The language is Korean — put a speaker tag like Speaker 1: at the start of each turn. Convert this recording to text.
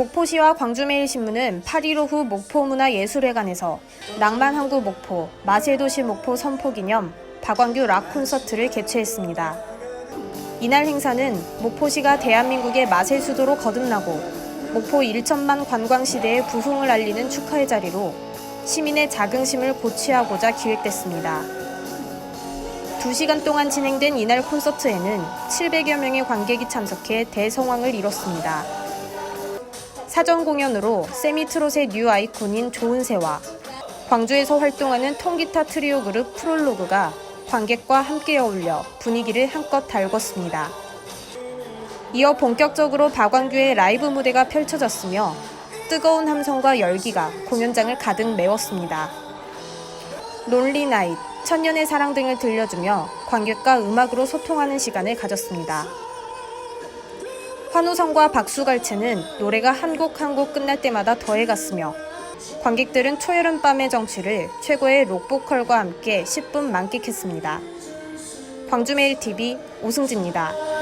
Speaker 1: 목포시와 광주매일신문은 8.15후 목포문화예술회관에서 낭만항구 목포, 마세도시 목포 선포 기념 박광규 락 콘서트를 개최했습니다. 이날 행사는 목포시가 대한민국의 마세 수도로 거듭나고 목포 1천만 관광 시대의 부흥을 알리는 축하의 자리로 시민의 자긍심을 고취하고자 기획됐습니다. 2시간 동안 진행된 이날 콘서트에는 700여 명의 관객이 참석해 대성황을 이뤘습니다. 사전 공연으로 세미트롯의 뉴 아이콘인 조은세와 광주에서 활동하는 통기타 트리오 그룹 프롤로그가 관객과 함께 어울려 분위기를 한껏 달궜습니다. 이어 본격적으로 박광규의 라이브 무대가 펼쳐졌으며 뜨거운 함성과 열기가 공연장을 가득 메웠습니다. 론리 나잇, 천년의 사랑 등을 들려주며 관객과 음악으로 소통하는 시간을 가졌습니다. 환호성과 박수갈채는 노래가 한 곡 한 곡 끝날 때마다 더해갔으며 관객들은 초여름 밤의 정취를 최고의 록보컬과 함께 10분 만끽했습니다. 광주메일TV 오승지입니다.